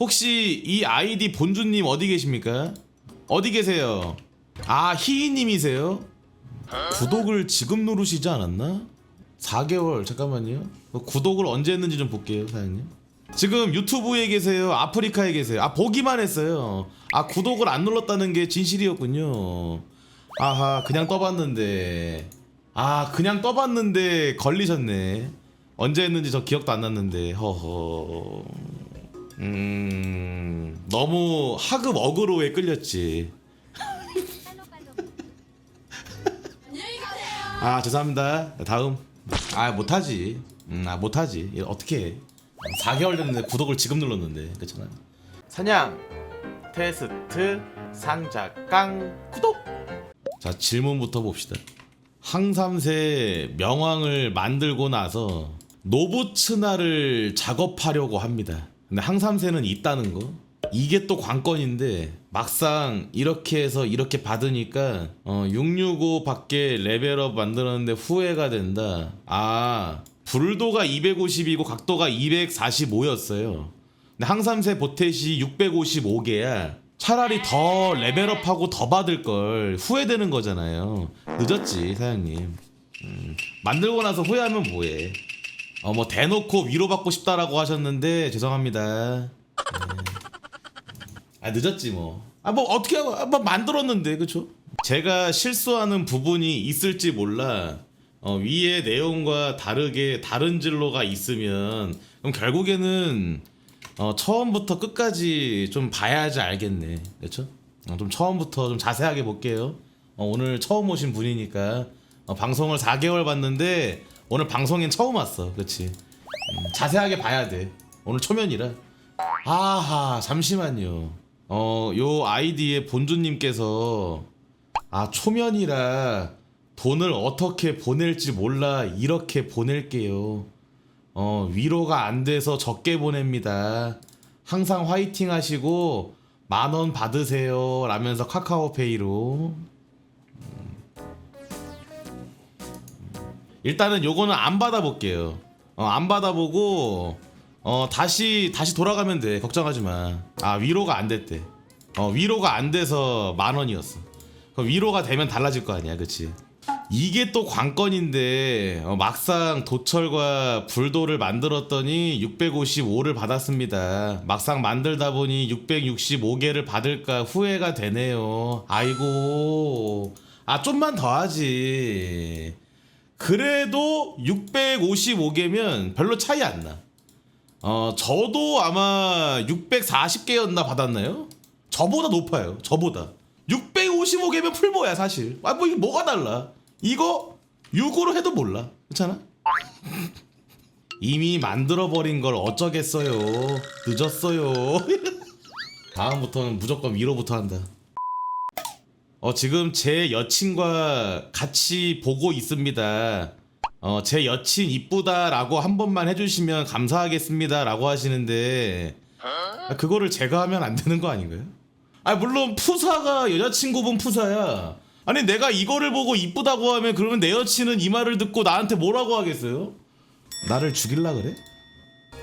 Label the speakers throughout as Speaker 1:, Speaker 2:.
Speaker 1: 혹시 이 아이디 본주님 어디 계십니까? 어디 계세요? 아 희희님이세요? 구독을 지금 누르시지 않았나? 4개월 잠깐만요. 구독을 언제 했는지 좀 볼게요, 사장님. 지금 유튜브에 계세요? 아프리카에 계세요? 아 보기만 했어요. 아 구독을 안 눌렀다는 게 진실이었군요. 아하 그냥 떠봤는데 아 그냥 떠봤는데 걸리셨네. 언제 했는지 저 기억도 안 났는데 허허. 음 너무 하급 어그로에 끌렸지. 아 죄송합니다. 다음. 아 못하지. 음, 아 못하지. 이거 어떻게 해? 4개월 됐는데 구독을 지금 눌렀는데 그렇잖아. 사냥 테스트 상자 깡 구독. 자 질문부터 봅시다. 항삼세 명왕을 만들고 나서 노부츠나를 작업하려고 합니다. 근데 항삼세는 있다는 거. 이게 또 관건인데 막상 이렇게 해서 이렇게 받으니까 어, 665 밖에 레벨업 만들었는데 후회가 된다. 아 불도가 250이고 각도가 245였어요. 근데 항삼세 보텟이 655개야. 차라리 더 레벨업하고 더 받을 걸 후회되는 거잖아요. 늦었지 사장님. 음, 만들고 나서 후회하면 뭐해? 어 뭐 대놓고 위로받고 싶다라고 하셨는데 죄송합니다. 네. 아 늦었지 뭐. 아 뭐 어떻게 하고 아, 뭐 만들었는데 그쵸? 제가 실수하는 부분이 있을지 몰라. 어, 위에 내용과 다르게 다른 진로가 있으면 그럼 결국에는 어, 처음부터 끝까지 좀 봐야지 알겠네. 그렇죠? 어, 좀 처음부터 좀 자세하게 볼게요. 어, 오늘 처음 오신 분이니까 어, 방송을 4개월 봤는데 오늘 방송엔 처음 왔어. 그렇지? 음, 자세하게 봐야 돼. 오늘 초면이라. 아하 잠시만요. 어, 요 아이디의 본주님께서 아 초면이라 돈을 어떻게 보낼지 몰라 이렇게 보낼게요. 어, 위로가 안 돼서 적게 보냅니다. 항상 화이팅 하시고 만 원 받으세요. 라면서 카카오페이로. 일단은 요거는 안 받아볼게요. 어, 안 받아보고 어, 다시 다시 돌아가면 돼. 걱정하지 마. 아 위로가 안 됐대. 어, 위로가 안 돼서 만 원이었어. 그럼 위로가 되면 달라질 거 아니야, 그치? 이게 또 관건인데 어, 막상 도철과 불도를 만들었더니 655를 받았습니다. 막상 만들다 보니 665개를 받을까 후회가 되네요. 아이고, 아 좀만 더 하지. 그래도 655개면 별로 차이 안 나. 어, 저도 아마 640개였나 받았나요? 저보다 높아요. 저보다. 655개면 풀보야, 사실. 아, 뭐, 이게 뭐가 달라? 이거 6으로 해도 몰라. 그렇잖아? 이미 만들어버린 걸 어쩌겠어요. 늦었어요. 다음부터는 무조건 위로부터 한다. 어, 지금 제 여친과 같이 보고 있습니다. 어, 제 여친 이쁘다라고 한 번만 해주시면 감사하겠습니다라고 하시는데 아, 그거를 제가 하면 안 되는 거 아닌가요? 아 물론 푸사가 여자친구분 푸사야. 아니 내가 이거를 보고 이쁘다고 하면 그러면 내 여친은 이 말을 듣고 나한테 뭐라고 하겠어요? 나를 죽일라 그래?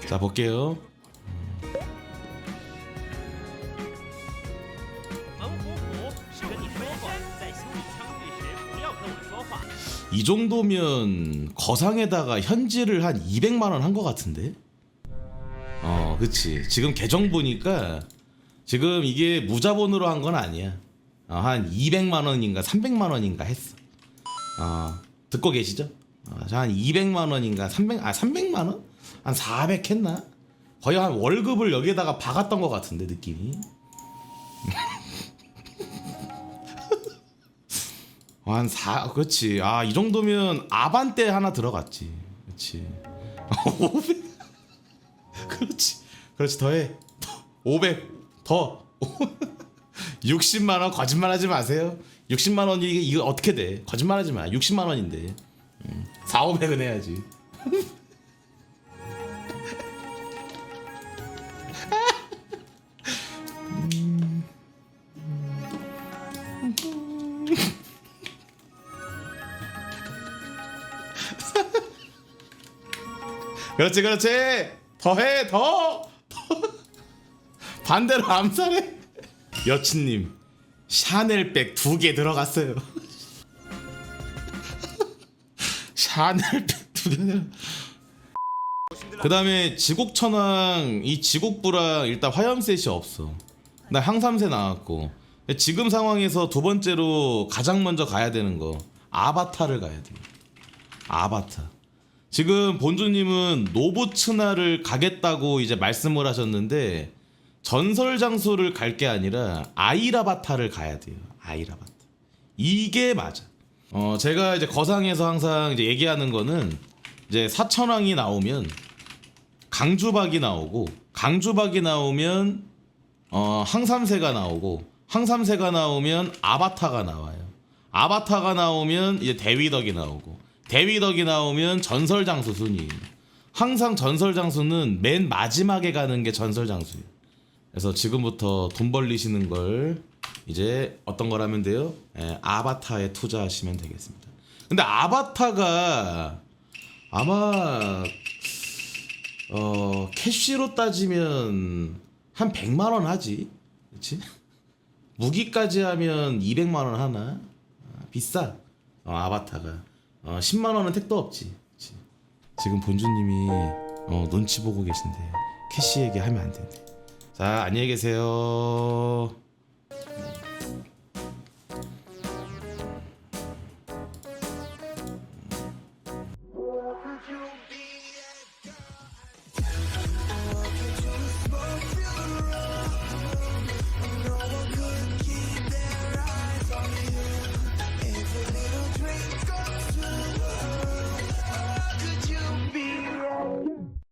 Speaker 1: 자 볼게요. 이 정도면 거상에다가 현질을 한 200만 원 한 것 같은데? 어, 그치. 지금 계정 보니까 지금 이게 무자본으로 한 건 아니야. 어, 한 200만 원인가 300만 원인가 했어. 어, 듣고 계시죠? 어, 한 200만 원인가 300, 아 300만 원? 한 400 했나? 거의 한 월급을 여기에다가 박았던 것 같은데 느낌이. 한 4, 그렇지. 아, 이 정도면 아반떼 하나 들어갔지. 그렇지. 500. 그렇지. 그렇지. 더해. 500. 더. 60만 원 거짓말 하지 마세요. 60만 원이 이거 어떻게 돼? 거짓말 하지 마. 60만 원인데. 음, 4, 500은 해야지. 그렇지, 그렇지. 더해, 더. 더. 반대로 암살해 여친님 샤넬백 두 개 들어갔어요 샤넬백 두 개 그 다음에 지곡천왕 이 지곡부랑 일단 화염셋이 없어 나 항삼세 나왔고 지금 상황에서 두 번째로 가장 먼저 가야 되는 거 아바타를 가야 돼 아바타 지금 본주님은 노부츠나를 가겠다고 이제 말씀을 하셨는데 전설 장소를 갈 게 아니라 아이라바타를 가야 돼요. 아이라바타. 이게 맞아. 어 제가 이제 거상에서 항상 이제 얘기하는 거는 이제 사천왕이 나오면 강주박이 나오고 강주박이 나오면 어 항삼세가 나오고 항삼세가 나오면 아바타가 나와요. 아바타가 나오면 이제 대위덕이 나오고 대위덕이 나오면 전설 장수 순이에요. 항상 전설 장수는 맨 마지막에 가는 게 전설 장수예요. 그래서 지금부터 돈 벌리시는 걸 이제 어떤 걸 하면 돼요? 예, 아바타에 투자하시면 되겠습니다. 근데 아바타가 아마 어 캐시로 따지면 한 100만 원 하지. 그렇지? 무기까지 하면 200만 원 하나? 아, 비싸. 어, 아바타가. 어, 10만 원은 택도 없지. 그치? 지금 본주님이 어, 눈치 보고 계신데 캐시 얘기하면 안 된대. 자, 안녕히 계세요.